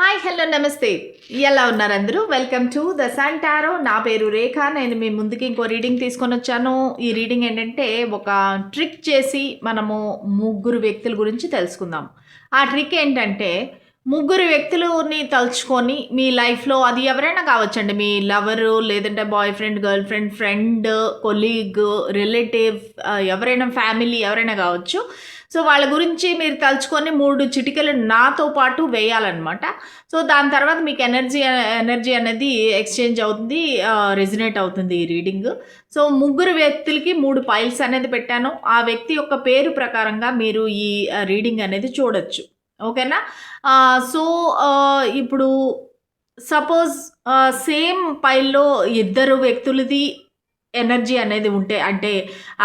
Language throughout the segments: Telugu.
హాయ్ హలో నమస్తే. ఎలా ఉన్నారు అందరూ? వెల్కమ్ టు ద సంటారో నా పేరు రేఖ నేను మీ ముందుకి ఇంకో రీడింగ్ తీసుకొని వచ్చాను. ఈ రీడింగ్ ఏంటంటే ఒక ట్రిక్ చేసి మనము ముగ్గురు వ్యక్తుల గురించి తెలుసుకుందాం. ఆ ట్రిక్ ఏంటంటే ముగ్గురు వ్యక్తులని తలుచుకొని మీ లైఫ్లో అది ఎవరైనా కావచ్చండి. మీ లవరు లేదంటే boy friend girl friend friend colleague relative ఎవరైనా ఫ్యామిలీ ఎవరైనా కావచ్చు. సో వాళ్ళ గురించి మీరు తలుచుకొని మూడు చిటికలు నాతో పాటు వేయాలన్నమాట. సో దాని తర్వాత మీకు ఎనర్జీ ఎనర్జీ అనేది ఎక్స్చేంజ్ అవుతుంది రెజినేట్ అవుతుంది ఈ రీడింగ్. సో ముగ్గురు వ్యక్తులకి మూడు పైల్స్ అనేది పెట్టాను. ఆ వ్యక్తి యొక్క పేరు ప్రకారంగా మీరు ఈ రీడింగ్ అనేది చూడొచ్చు. ఓకేనా? సో ఇప్పుడు సపోజ్ సేమ్ పైల్లో ఇద్దరు వ్యక్తులది ఎనర్జీ అనేది ఉంటే అంటే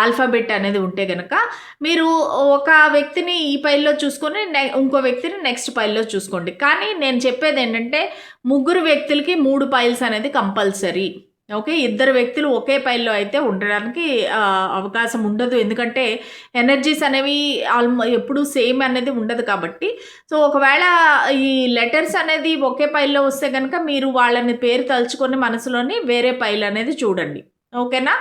ఆల్ఫాబెట్ అనేది ఉంటే కనుక మీరు ఒక వ్యక్తిని ఈ పైల్లో చూసుకొని నె ఇంకో వ్యక్తిని నెక్స్ట్ పైల్లో చూసుకోండి. కానీ నేను చెప్పేది ఏంటంటే ముగ్గురు వ్యక్తులకి మూడు పైల్స్ అనేది కంపల్సరీ. ఓకే? ఇద్దరు వ్యక్తులు ఒకే పైల్లో అయితే ఉండడానికి అవకాశం ఉండదు. ఎందుకంటే ఎనర్జీస్ అనేవి ఆల్మో ఎప్పుడు సేమ్ అనేది ఉండదు కాబట్టి. సో ఒకవేళ ఈ లెటర్స్ అనేది ఒకే పైల్లో వస్తే కనుక మీరు వాళ్ళని పేరు తలుచుకొని మనసులోని వేరే పైల్ అనేది చూడండి. ఓకేనా?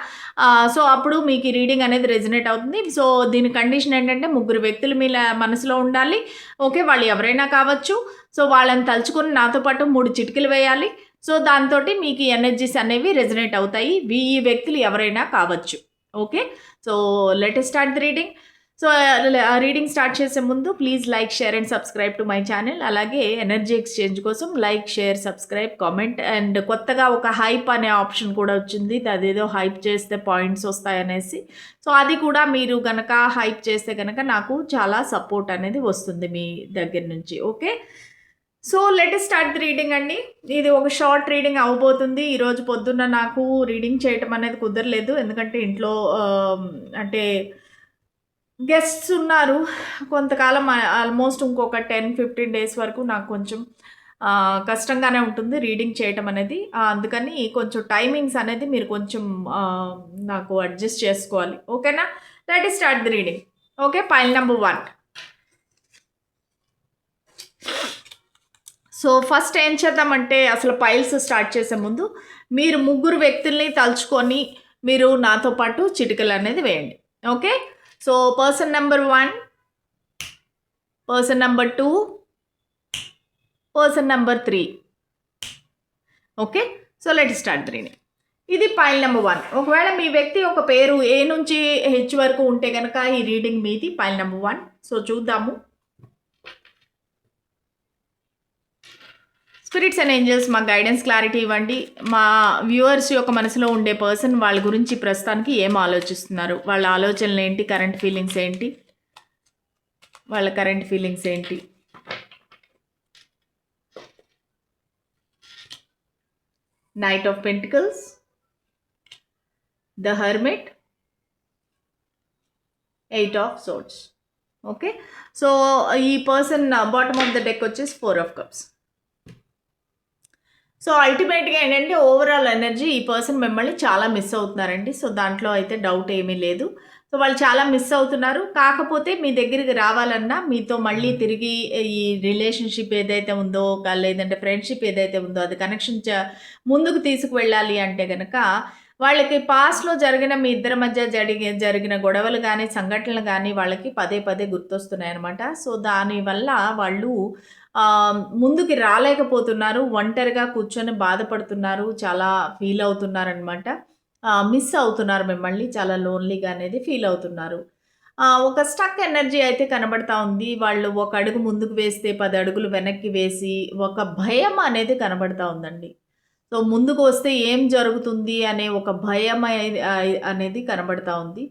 సో అప్పుడు మీకు ఈ రీడింగ్ అనేది రెజినేట్ అవుతుంది. సో దీని కండిషన్ ఏంటంటే ముగ్గురు వ్యక్తులు మీ మనసులో ఉండాలి. ఓకే వాళ్ళు ఎవరైనా కావచ్చు. సో వాళ్ళని తలుచుకొని నాతో పాటు మూడు చిటికలు వేయాలి. సో దాంతో మీకు ఎనర్జీస్ అనేవి రెజినేట్ అవుతాయి. ఈ వ్యక్తులు ఎవరైనా కావచ్చు. Okay? So let start the reading so reading start చేసే ముందు please like share and subscribe to my channel అలాగే ఎనర్జీ ఎక్స్చేంజ్ కోసం like share subscribe comment and కొత్తగా ఒక హైప్ అనే ఆప్షన్ కూడా వచ్చింది. అదేదో హైప్ చేస్తే పాయింట్స్ వస్తాయనేసి. సో అది కూడా మీరు కనుక హైప్ చేస్తే కనుక నాకు చాలా సపోర్ట్ అనేది వస్తుంది మీ దగ్గర నుంచి. Okay? So let start the reading అండి. ఇది ఒక షార్ట్ రీడింగ్ అవ్వబోతుంది ఈరోజు పొద్దున్న నాకు రీడింగ్ చేయటం అనేది కుదరలేదు. ఎందుకంటే ఇంట్లో అంటే గెస్ట్స్ ఉన్నారు. కొంతకాలం ఆల్మోస్ట్ ఇంకొక టెన్ ఫిఫ్టీన్ డేస్ వరకు నాకు కొంచెం కష్టంగానే ఉంటుంది రీడింగ్ చేయటం అనేది. అందుకని కొంచెం టైమింగ్స్ అనేది మీరు కొంచెం నాకు అడ్జస్ట్ చేసుకోవాలి. ఓకేనా? Let start the reading okay? Pile number one so first ఏం చేద్దామంటే అసలు పైల్స్ స్టార్ట్ చేసే ముందు మీరు ముగ్గురు వ్యక్తుల్ని తలుచుకొని మీరు నాతో పాటు చిటికలు అనేది వేయండి. Okay? So person number one person number two person number three okay so let start త్రీని ఇది పైల్ నెంబర్ వన్ ఒకవేళ మీ వ్యక్తి ఒక పేరు ఏ నుంచి హెచ్ వరకు ఉంటే కనుక ఈ రీడింగ్ మీది పైల్ నెంబర్ వన్ సో చూద్దాము. స్పిరిట్స్ అండ్ ఏంజల్స్ మా గైడెన్స్ క్లారిటీ ఇవ్వండి. మా వ్యూవర్స్ యొక్క మనసులో ఉండే పర్సన్ వాళ్ళ గురించి ప్రస్తుతానికి ఏం ఆలోచిస్తున్నారు? వాళ్ళ ఆలోచనలు ఏంటి? కరెంట్ ఫీలింగ్స్ ఏంటి? వాళ్ళ కరెంట్ ఫీలింగ్స్ ఏంటి? Knight of pentacles the hermit eight of swords okay so ఈ person bottom of the deck వచ్చేసి ఫోర్ ఆఫ్ కప్స్ సో అల్టిమేట్గా ఏంటంటే ఓవరాల్ ఎనర్జీ ఈ పర్సన్ మిమ్మల్ని చాలా మిస్ అవుతున్నారండి. సో దాంట్లో అయితే డౌట్ ఏమీ లేదు. సో వాళ్ళు చాలా మిస్ అవుతున్నారు. కాకపోతే మీ దగ్గరికి రావాలన్నా మీతో మళ్ళీ తిరిగి ఈ రిలేషన్షిప్ ఏదైతే ఉందో లేదంటే ఫ్రెండ్షిప్ ఏదైతే ఉందో అది కనెక్షన్ చ ముందుకు తీసుకువెళ్ళాలి అంటే కనుక వాళ్ళకి పాస్ట్లో జరిగిన మీ ఇద్దరి మధ్య జరిగి జరిగిన గొడవలు కానీ సంఘటనలు కానీ వాళ్ళకి పదే పదే గుర్తొస్తున్నాయి అనమాట సో దానివల్ల వాళ్ళు ముందుకి రాలేకపోతున్నారు ఒంటరిగా కూర్చొని బాధపడుతున్నారు చాలా ఫీల్ అవుతున్నారు అనమాట మిస్ అవుతున్నారు మిమ్మల్ని చాలా లోన్లీగా అనేది ఫీల్ అవుతున్నారు. ఒక స్టక్ ఎనర్జీ అయితే కనబడతా ఉంది. వాళ్ళు ఒక అడుగు ముందుకు వేస్తే పది అడుగులు వెనక్కి వేసి ఒక భయం అనేది కనబడతా ఉందండి. సో ముందుకు వస్తే ఏం జరుగుతుంది అనే ఒక భయం అనేది కనబడతా ఉంది.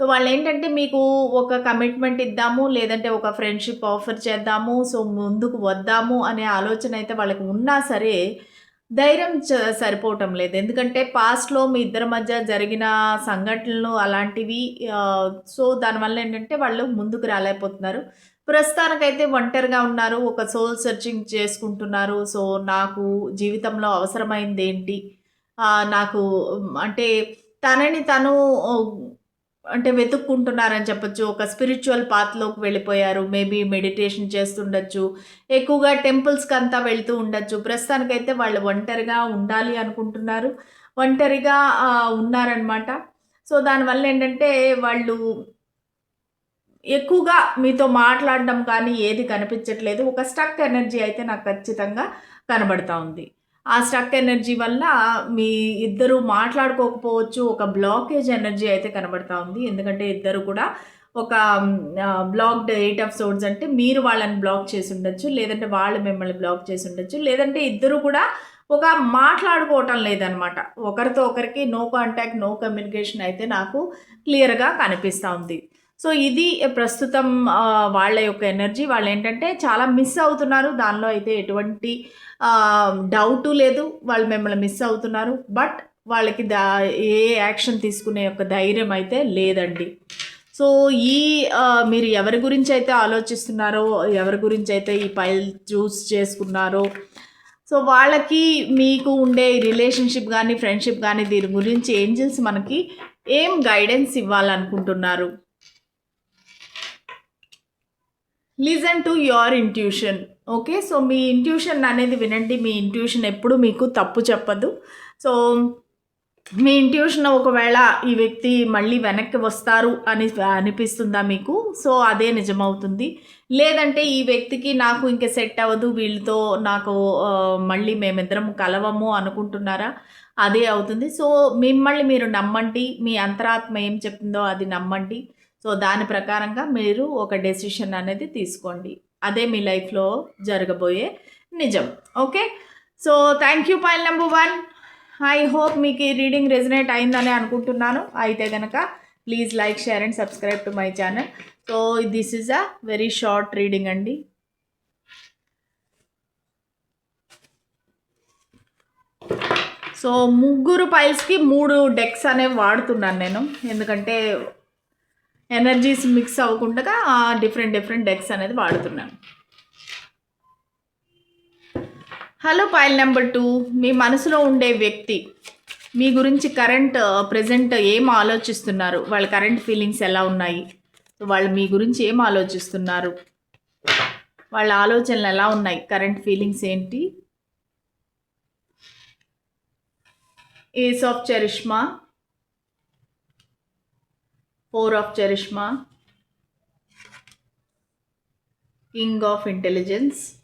సో వాళ్ళు ఏంటంటే మీకు ఒక కమిట్మెంట్ ఇద్దాము లేదంటే ఒక ఫ్రెండ్షిప్ ఆఫర్ చేద్దాము సో ముందుకు వద్దాము అనే ఆలోచన అయితే వాళ్ళకి ఉన్నా సరే ధైర్యం సరిపోవటం లేదు. ఎందుకంటే పాస్ట్లో మీ ఇద్దరి మధ్య జరిగిన సంఘటనలు అలాంటివి సో దానివల్ల ఏంటంటే వాళ్ళు ముందుకు రాలేకపోతున్నారు. ప్రస్తుతానికైతే ఒంటరిగా ఉన్నారు ఒక సోల్ సెర్చింగ్ చేసుకుంటున్నారు. సో నాకు జీవితంలో అవసరమైంది ఏంటి నాకు అంటే తనని తను అంటే వెతుక్కుంటున్నారని చెప్పొచ్చు. ఒక స్పిరిచువల్ పాత్లోకి వెళ్ళిపోయారు. మేబీ మెడిటేషన్ చేస్తుండొచ్చు. ఎక్కువగా టెంపుల్స్కి అంతా వెళ్తూ ఉండొచ్చు. ప్రస్తుతానికైతే వాళ్ళు ఒంటరిగా ఉండాలి అనుకుంటున్నారు. ఒంటరిగా ఉన్నారనమాట సో దానివల్ల ఏంటంటే వాళ్ళు ఎక్కువగా మీతో మాట్లాడడం కానీ ఏది కనిపించట్లేదు. ఒక స్టక్ ఎనర్జీ అయితే నాకు ఖచ్చితంగా కనబడతా ఉంది. ఆ స్టక్ ఎనర్జీ వల్ల మీ ఇద్దరు మాట్లాడుకోకపోవచ్చు ఒక బ్లాకేజ్ ఎనర్జీ అయితే కనబడతా ఉంది. ఎందుకంటే ఇద్దరు కూడా ఒక బ్లాక్డ్ ఎయిట్ ఆఫ్ సోర్స్ అంటే మీరు వాళ్ళని బ్లాక్ చేసి ఉండొచ్చు లేదంటే వాళ్ళు మిమ్మల్ని బ్లాక్ చేసి ఉండొచ్చు లేదంటే ఇద్దరు కూడా ఒక మాట్లాడుకోవటం లేదనమాట. ఒకరితో ఒకరికి నో కాంటాక్ట్ నో కమ్యూనికేషన్ అయితే నాకు క్లియర్గా కనిపిస్తూ ఉంది. సో ఇది ప్రస్తుతం వాళ్ళ యొక్క ఎనర్జీ వాళ్ళు ఏంటంటే చాలా మిస్ అవుతున్నారు. దానిలో అయితే ఎటువంటి డౌటు లేదు. వాళ్ళు మిమ్మల్ని మిస్ అవుతున్నారు. బట్ వాళ్ళకి దా ఏ యాక్షన్ తీసుకునే యొక్క ధైర్యం అయితే లేదండి. సో ఈ మీరు ఎవరి గురించి అయితే ఆలోచిస్తున్నారో ఎవరి గురించి అయితే ఈ పైల్ చూస్ చేసుకున్నారో సో వాళ్ళకి మీకు ఉండే రిలేషన్షిప్ కానీ ఫ్రెండ్షిప్ కానీ దీని గురించి ఏంజిల్స్ మనకి ఏం guidance ఇవ్వాలనుకుంటున్నారు? Listen to your intuition okay so me intuition అనేది వినండి. మీ ఇంట్యూషన్ ఎప్పుడు మీకు తప్పు చెప్పదు. సో మీ ఇంట్యూషన్ ఒకవేళ ఈ వ్యక్తి మళ్ళీ వెనక్కి వస్తారు అని అనిపిస్తుందా మీకు? సో అదే నిజమవుతుంది. లేదంటే ఈ వ్యక్తికి నాకు ఇంక సెట్ అవ్వదు వీళ్ళతో నాకు మళ్ళీ మేమిద్దరం కలవము అనుకుంటున్నారా? అదే అవుతుంది. సో మిమ్మల్ని మీరు నమ్మండి. మీ అంతరాత్మ ఏం చెప్తుందో అది నమ్మండి. సో దాని ప్రకారంగా మీరు ఒక డెసిషన్ అనేది తీసుకోండి. అదే మీ లైఫ్లో జరగబోయే నిజం. Okay? So thank you point number one I hope మీకు ఈ రీడింగ్ రెజినేట్ అయిందని అనుకుంటున్నాను. అయితే కనుక please like share and subscribe to my channel so this is a very short reading అండి. సో ముగ్గురు పైల్స్కి మూడు డెక్స్ అనేవి వాడుతున్నాను నేను. ఎందుకంటే ఎనర్జీస్ మిక్స్ అవ్వకుండా డిఫరెంట్ డిఫరెంట్ డెక్స్ అనేది వాడుతున్నాను హలో పైల్ నెంబర్ టూ. మీ మనసులో ఉండే వ్యక్తి మీ గురించి కరెంట్ ప్రజెంట్ ఏం ఆలోచిస్తున్నారు? వాళ్ళ కరెంట్ ఫీలింగ్స్ ఎలా ఉన్నాయి? వాళ్ళు మీ గురించి ఏం ఆలోచిస్తున్నారు? వాళ్ళ ఆలోచనలు ఎలా ఉన్నాయి? కరెంట్ ఫీలింగ్స్ ఏంటి? Ace of charisma. 4 of Charisma, King of Intelligence,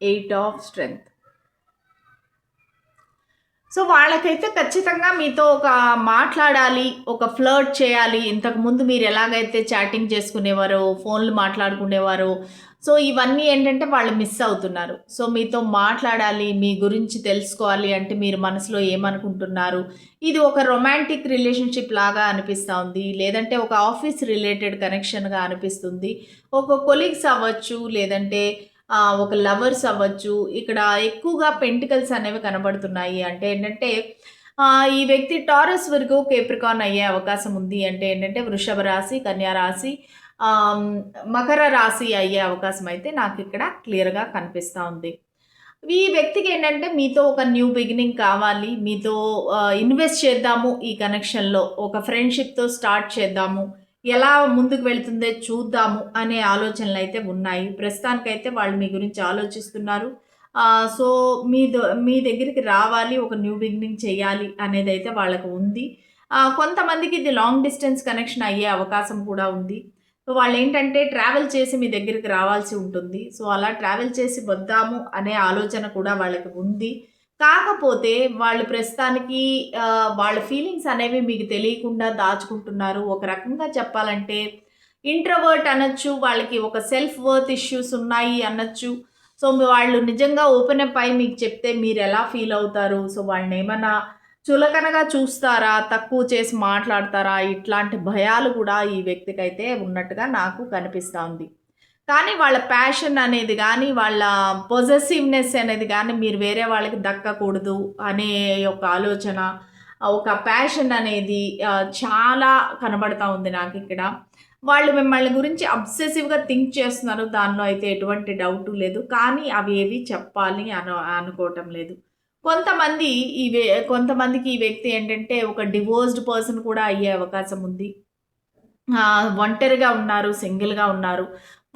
8 of Strength. So వాళ్ళకైతే ఖచ్చితంగా మీతో ఒక మాట్లాడాలి ఒక ఫ్లర్ట్ చేయాలి. ఇంతకుముందు మీరు ఎలాగైతే చాటింగ్ చేసుకునేవారో ఫోన్లు మాట్లాడుకునేవారో సో ఇవన్నీ ఏంటంటే వాళ్ళు మిస్ అవుతున్నారు. సో మీతో మాట్లాడాలి మీ గురించి తెలుసుకోవాలి అంటే మీరు మనసులో ఏమనుకుంటున్నారు? ఇది ఒక రొమాంటిక్ రిలేషన్షిప్ లాగా అనిపిస్తూ ఉంది. లేదంటే ఒక ఆఫీస్ రిలేటెడ్ కనెక్షన్గా అనిపిస్తుంది. ఒక కొలీగ్స్ అవ్వచ్చు లేదంటే ఒక లవర్స్ అవ్వచ్చు. ఇక్కడ ఎక్కువగా పెంటికల్స్ అనేవి కనబడుతున్నాయి. అంటే ఏంటంటే ఈ వ్యక్తి టారస్ వరకు కేప్రికాన్ అయ్యే అవకాశం ఉంది. అంటే ఏంటంటే వృషభ రాశి కన్యా రాశి మకర రాశి అయ్యే అవకాశం అయితే నాకు ఇక్కడ క్లియర్గా కనిపిస్తూ ఉంది. ఈ వ్యక్తికి ఏంటంటే మీతో ఒక న్యూ బిగినింగ్ కావాలి. మీతో ఇన్వెస్ట్ చేద్దాము ఈ కనెక్షన్లో ఒక ఫ్రెండ్షిప్తో స్టార్ట్ చేద్దాము. ఎలా ముందుకు వెళ్తుందో చూద్దాము అనే ఆలోచనలు అయితే ఉన్నాయి. ప్రస్తుతానికైతే వాళ్ళు మీ గురించి ఆలోచిస్తున్నారు. సో మీ ద- మీ దగ్గరికి రావాలి ఒక న్యూ బిగినింగ్ చేయాలి అనేది అయితే వాళ్ళకు ఉంది. కొంతమందికి ఇది లాంగ్ డిస్టెన్స్ కనెక్షన్ అయ్యే అవకాశం కూడా ఉంది. సో వాళ్ళు ఏంటంటే ట్రావెల్ చేసి మీ దగ్గరికి రావాల్సి ఉంటుంది. సో అలా ట్రావెల్ చేసి వద్దాము అనే ఆలోచన కూడా వాళ్ళకి ఉంది. కాకపోతే వాళ్ళు ప్రస్తుతానికి వాళ్ళ ఫీలింగ్స్ అనేవి మీకు తెలియకుండా దాచుకుంటున్నారు. ఒక రకంగా చెప్పాలంటే ఇంట్రవర్ట్ అనొచ్చు వాళ్ళకి ఒక సెల్ఫ్ వర్త్ ఇష్యూస్ ఉన్నాయి అనొచ్చు. సో వాళ్ళు నిజంగా ఓపెన్ అప్ అయి మీకు చెప్తే మీరు ఎలా ఫీల్ అవుతారు? సో వాళ్ళని ఏమైనా చులకనగా చూస్తారా? తక్కువ చేసి మాట్లాడతారా? ఇట్లాంటి భయాలు కూడా ఈ వ్యక్తికి అయితే ఉన్నట్టుగా నాకు కనిపిస్తూ ఉంది. కానీ వాళ్ళ ప్యాషన్ అనేది కానీ వాళ్ళ పొజెసివ్నెస్ అనేది కానీ మీరు వేరే వాళ్ళకి దక్కకూడదు అనే ఒక ఆలోచన ఒక ప్యాషన్ అనేది చాలా కనబడతా ఉంది నాకు ఇక్కడ. వాళ్ళు మిమ్మల్ని గురించి అబ్సెసివ్గా థింక్ చేస్తున్నారు దానిలో అయితే ఎటువంటి డౌట్ లేదు. కానీ అవి ఏవి చెప్పాలి అను అనుకోవటం లేదు. కొంతమంది ఈ కొంతమందికి ఈ వ్యక్తి ఏంటంటే ఒక డివోర్స్డ్ పర్సన్ కూడా అయ్యే అవకాశం ఉంది. ఒంటరిగా ఉన్నారు సింగిల్గా ఉన్నారు.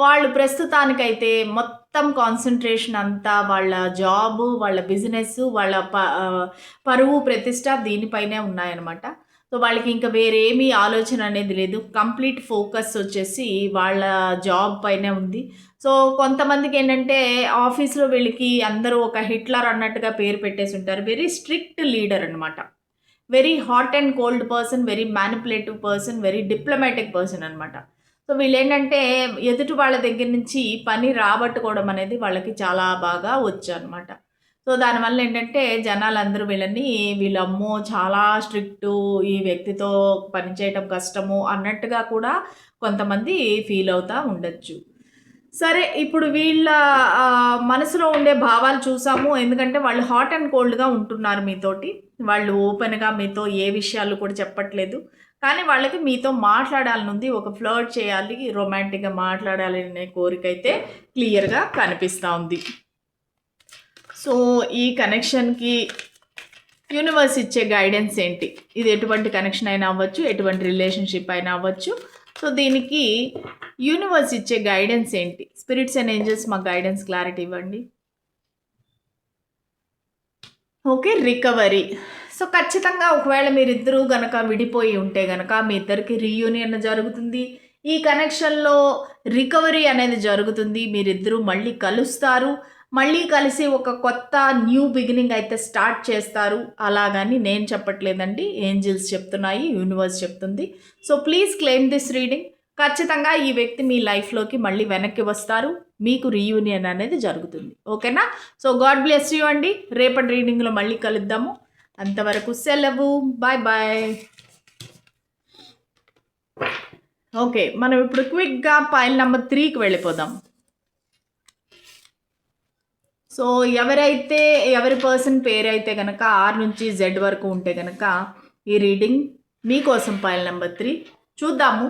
వాళ్ళు ప్రస్తుతానికైతే మొత్తం కాన్సన్ట్రేషన్ అంతా వాళ్ళ జాబు వాళ్ళ బిజినెస్ వాళ్ళ ప పరువు ప్రతిష్ట దీనిపైనే ఉన్నాయన్నమాట. సో వాళ్ళకి ఇంకా వేరేమీ ఆలోచన అనేది లేదు. కంప్లీట్ ఫోకస్ వచ్చేసి వాళ్ళ జాబ్ పైనే ఉంది. సో కొంతమందికి ఏంటంటే ఆఫీస్లో వీళ్ళకి అందరూ ఒక హిట్లర్ అన్నట్టుగా పేరు పెట్టేసి ఉంటారు. వెరీ స్ట్రిక్ట్ లీడర్ అనమాట very hot and cold person very manipulative person very diplomatic person అనమాట సో వీళ్ళు ఏంటంటే ఎదుటి వాళ్ళ దగ్గర నుంచి పని రాబట్టుకోవడం అనేది వాళ్ళకి చాలా బాగా వచ్చు అనమాట సో దానివల్ల ఏంటంటే జనాలందరూ వీళ్ళని వీళ్ళమ్మో చాలా స్ట్రిక్ట్ ఈ వ్యక్తితో పనిచేయటం కష్టము అన్నట్టుగా కూడా కొంతమంది ఫీల్ అవుతూ ఉండొచ్చు. సరే ఇప్పుడు వీళ్ళ మనసులో ఉండే భావాలు చూసాము. ఎందుకంటే వాళ్ళు హాట్ అండ్ కోల్డ్గా ఉంటున్నారు మీతోటి. వాళ్ళు ఓపెన్గా మీతో ఏ విషయాలు కూడా చెప్పట్లేదు. కానీ వాళ్ళకి మీతో మాట్లాడాలనుంది ఒక ఫ్లర్ట్ చేయాలి రొమాంటిక్గా మాట్లాడాలి అనే కోరిక అయితే క్లియర్గా కనిపిస్తూ ఉంది. సో ఈ కనెక్షన్కి యూనివర్స్ ఇచ్చే గైడెన్స్ ఏంటి? ఇది ఎటువంటి కనెక్షన్ అయినా అవ్వచ్చు ఎటువంటి రిలేషన్షిప్ అయినా అవ్వచ్చు. సో దీనికి యూనివర్స్ ఇచ్చే గైడెన్స్ ఏంటి? స్పిరిట్స్ అండ్ ఏంజల్స్ మాకు గైడెన్స్ క్లారిటీ ఇవ్వండి. ఓకే రికవరీ సో ఖచ్చితంగా ఒకవేళ మీరిద్దరూ గనక విడిపోయి ఉంటే గనక మీ ఇద్దరికి రీయూనియన్ జరుగుతుంది. ఈ కనెక్షన్లో రికవరీ అనేది జరుగుతుంది. మీరిద్దరూ మళ్ళీ కలుస్తారు. మళ్ళీ కలిసి ఒక కొత్త న్యూ బిగినింగ్ అయితే స్టార్ట్ చేస్తారు. అలాగని నేను చెప్పట్లేదండి. ఏంజిల్స్ చెప్తున్నాయి యూనివర్స్ చెప్తుంది. So please claim this reading ఖచ్చితంగా ఈ వ్యక్తి మీ లైఫ్లోకి మళ్ళీ వెనక్కి వస్తారు. మీకు రీయూనియన్ అనేది జరుగుతుంది. ఓకేనా? సో గాడ్ బ్లెస్ యూ అండి. రేపటి రీడింగ్లో మళ్ళీ కలుద్దాము. అంతవరకు సెలవు. బాయ్ బాయ్ ఓకే మనం ఇప్పుడు క్విక్గా పాయింట్ నెంబర్ త్రీకి వెళ్ళిపోదాం. సో ఎవరైతే ఎవరి పర్సన్ పేరైతే కనుక ఆర్ నుంచి జెడ్ వరకు ఉంటే కనుక ఈ రీడింగ్ మీకోసం పాయింట్ నెంబర్ త్రీ చూద్దాము.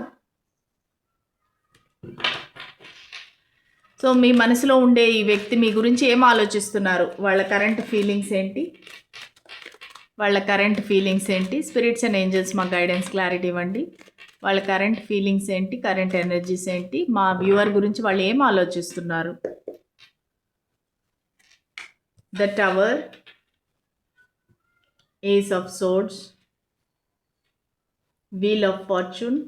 సో మీ మనసులో ఉండే ఈ వ్యక్తి మీ గురించి ఏం ఆలోచిస్తున్నారు? వాళ్ళ కరెంట్ ఫీలింగ్స్ ఏంటి? వాళ్ళ కరెంట్ ఫీలింగ్స్ ఏంటి? స్పిరిట్స్ అండ్ ఏంజల్స్ మా గైడెన్స్ క్లారిటీ ఇవ్వండి. వాళ్ళ కరెంట్ ఫీలింగ్స్ ఏంటి? కరెంట్ ఎనర్జీస్ ఏంటి? మా వ్యూవర్ గురించి వాళ్ళు ఏం ఆలోచిస్తున్నారు? The tower ace of swords wheel of fortune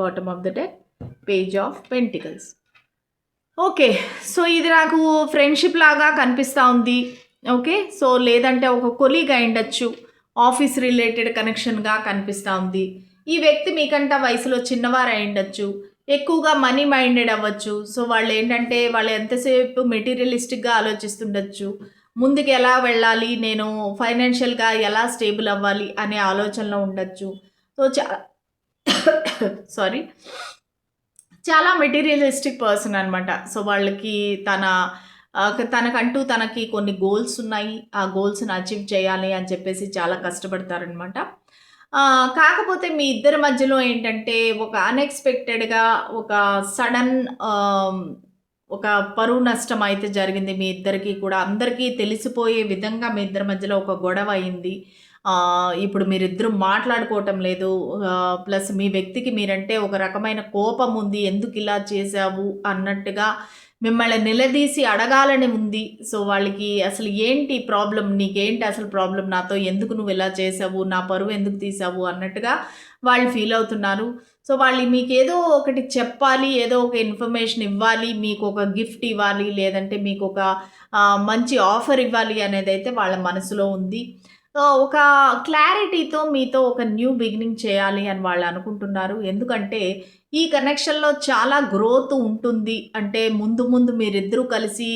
bottom of the deck page of pentacles okay so ఇది నాకు ఫ్రెండ్షిప్ లాగా కనిపిస్తూ ఉంది. ఓకే? సో లేదంటే ఒక కొలీగ్ అయి ఉండొచ్చు. ఆఫీస్ రిలేటెడ్ కనెక్షన్గా కనిపిస్తూ ఉంది. ఈ వ్యక్తి మీకంట వయసులో చిన్నవారు అయి ఉండొచ్చు. ఎక్కువగా మనీ మైండెడ్ అవ్వచ్చు. సో వాళ్ళు ఏంటంటే వాళ్ళు ఎంతసేపు మెటీరియలిస్టిక్గా ఆలోచిస్తుండొచ్చు. ముందుకు ఎలా వెళ్ళాలి నేను ఫైనాన్షియల్గా ఎలా స్టేబుల్ అవ్వాలి అనే ఆలోచనలో ఉండొచ్చు. సో చా సారీ. చాలా మెటీరియలిస్టిక్ పర్సన్ అనమాట సో వాళ్ళకి తన తనకంటూ తనకి కొన్ని గోల్స్ ఉన్నాయి. ఆ గోల్స్ని అచీవ్ చేయాలి అని చెప్పేసి చాలా కష్టపడతారనమాట కాకపోతే మీ ఇద్దరి మధ్యలో ఏంటంటే ఒక అన్ఎక్స్పెక్టెడ్గా ఒక సడన్ ఒక పరువు నష్టం అయితే జరిగింది మీ ఇద్దరికి కూడా. అందరికీ తెలిసిపోయే విధంగా మీ ఇద్దరి మధ్యలో ఒక గొడవ అయింది. ఇప్పుడు మీరిద్దరూ మాట్లాడుకోవటం లేదు. ప్లస్ మీ వ్యక్తికి మీరంటే ఒక రకమైన కోపం ఉంది. ఎందుకు ఇలా చేశావు? అన్నట్టుగా మిమ్మల్ని నిలదీసి అడగాలని ఉంది. సో వాళ్ళకి అసలు ఏంటి ప్రాబ్లం? నీకేంటి అసలు ప్రాబ్లం? నాతో ఎందుకు నువ్వు ఇలా చేసావు? నా పరువు ఎందుకు తీసావు? అన్నట్టుగా వాళ్ళు ఫీల్ అవుతున్నారు. సో వాళ్ళు మీకు ఏదో ఒకటి చెప్పాలి ఏదో ఒక ఇన్ఫర్మేషన్ ఇవ్వాలి మీకు ఒక గిఫ్ట్ ఇవ్వాలి లేదంటే మీకు ఒక మంచి ఆఫర్ ఇవ్వాలి అనేది అయితే వాళ్ళ మనసులో ఉంది. ఒక క్లారిటీతో మీతో ఒక న్యూ బిగినింగ్ చేయాలి అని వాళ్ళు అనుకుంటున్నారు. ఎందుకంటే ఈ కనెక్షన్లో చాలా గ్రోత్ ఉంటుంది. అంటే ముందు ముందు మీరిద్దరూ కలిసి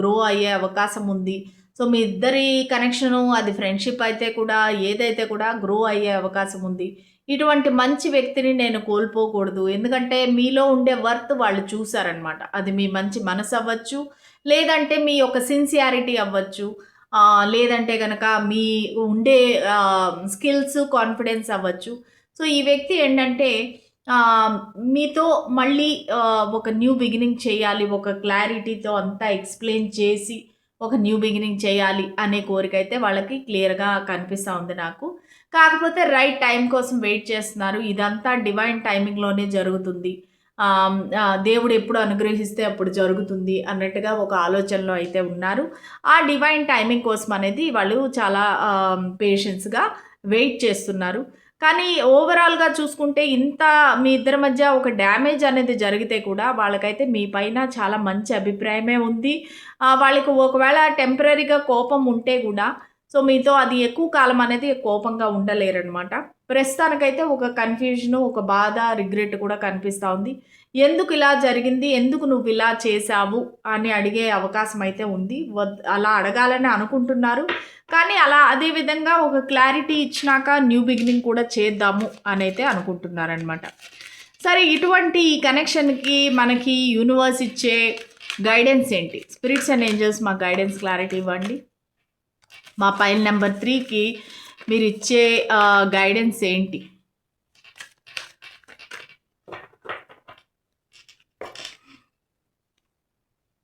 గ్రో అయ్యే అవకాశం ఉంది. సో మీ ఇద్దరి కనెక్షను అది ఫ్రెండ్షిప్ అయితే కూడా ఏదైతే కూడా గ్రో అయ్యే అవకాశం ఉంది. ఇటువంటి మంచి వ్యక్తిని నేను కోల్పోకూడదు. ఎందుకంటే మీలో ఉండే వర్త్ వాళ్ళు చూసారనమాట అది మీ మంచి మనసు అవ్వచ్చు. లేదంటే మీ యొక్క సిన్సియారిటీ అవ్వచ్చు. లేదంటే కనుక మీ ఉండే స్కిల్స్ కాన్ఫిడెన్స్ అవ్వచ్చు. సో ఈ వ్యక్తి ఏంటంటే మీతో మళ్ళీ ఒక న్యూ బిగినింగ్ చేయాలి ఒక క్లారిటీతో అంతా ఎక్స్ప్లెయిన్ చేసి ఒక న్యూ బిగినింగ్ చేయాలి అనే కోరిక అయితే వాళ్ళకి క్లియర్గా కనిపిస్తూ ఉంది నాకు. కాకపోతే రైట్ టైం కోసం వెయిట్ చేస్తున్నారు. ఇదంతా డివైన్ టైమింగ్లోనే జరుగుతుంది. దేవుడు ఎప్పుడు అనుగ్రహిస్తే అప్పుడు జరుగుతుంది అన్నట్టుగా ఒక ఆలోచనలో అయితే ఉన్నారు. ఆ డివైన్ టైమింగ్ కోసం అనేది వాళ్ళు చాలా పేషెన్స్గా వెయిట్ చేస్తున్నారు. కానీ ఓవరాల్గా చూసుకుంటే ఇంత మీ ఇద్దరి మధ్య ఒక డ్యామేజ్ అనేది జరిగితే కూడా వాళ్ళకైతే మీ పైన చాలా మంచి అభిప్రాయమే ఉంది. వాళ్ళకి ఒకవేళ టెంపరీగా కోపం ఉంటే కూడా సో మీతో అది ఎక్కువ కాలం అనేది కోపంగా ఉండలేరనమాట ప్రస్తుతానికైతే ఒక కన్ఫ్యూజన్ ఒక బాధ రిగ్రెట్ కూడా కనిపిస్తూ ఉంది. ఎందుకు ఇలా జరిగింది? ఎందుకు నువ్వు ఇలా చేశావు? అని అడిగే అవకాశం అయితే ఉంది. అలా అడగాలని అనుకుంటున్నారు. కానీ అలా అదే విధంగా ఒక క్లారిటీ ఇచ్చినాక న్యూ బిగినింగ్ కూడా చేద్దాము అని అయితే అనుకుంటున్నారనమాట సరే ఇటువంటి ఈ కనెక్షన్కి మనకి యూనివర్స్ ఇచ్చే గైడెన్స్ ఏంటి? స్పిరిట్స్ అండ్ ఏంజల్స్ మా గైడెన్స్ క్లారిటీ ఇవ్వండి. మా పైన నెంబర్ త్రీకి మీరు ఇచ్చే గైడెన్స్ ఏంటి?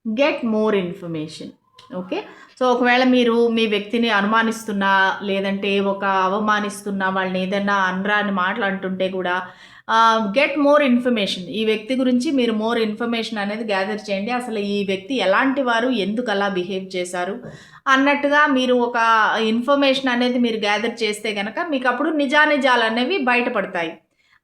Get more information. Okay? So ఒకవేళ మీరు మీ వ్యక్తిని అనుమానిస్తున్నా లేదంటే ఒక అవమానిస్తున్నా వాళ్ళని ఏదైనా అనరాని మాటలు అంటుంటే కూడా గెట్ మోర్ ఇన్ఫర్మేషన్. ఈ వ్యక్తి గురించి మీరు మోర్ ఇన్ఫర్మేషన్ అనేది గ్యాదర్ చేయండి. అసలు ఈ వ్యక్తి ఎలాంటి వారు? ఎందుకు అలా బిహేవ్ చేశారు? అన్నట్టుగా మీరు ఒక ఇన్ఫర్మేషన్ అనేది మీరు గ్యాదర్ చేస్తే కనుక మీకు అప్పుడు నిజానిజాలు అనేవి బయటపడతాయి.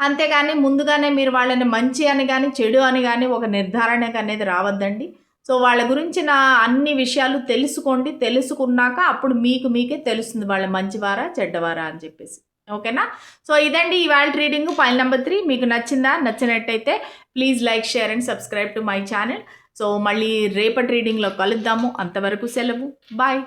అంతేగాని ముందుగానే మీరు వాళ్ళని మంచి అని కానీ చెడు అని కానీ ఒక నిర్ధారణకు అనేది రావద్దండి. సో వాళ్ళ గురించిన అన్ని విషయాలు తెలుసుకోండి. తెలుసుకున్నాక అప్పుడు మీకు మీకే తెలుస్తుంది వాళ్ళ మంచివారా చెడ్డవారా అని చెప్పేసి. ఓకేనా? సో ఇదండి ఇవాళ రీడింగ్. ఫైల్ నెంబర్ త్రీ మీకు నచ్చిందా? నచ్చినట్టయితే please like share and subscribe to my channel. So మళ్ళీ రేపటి రీడింగ్లో కలుద్దాము. అంతవరకు సెలవు. బాయ్.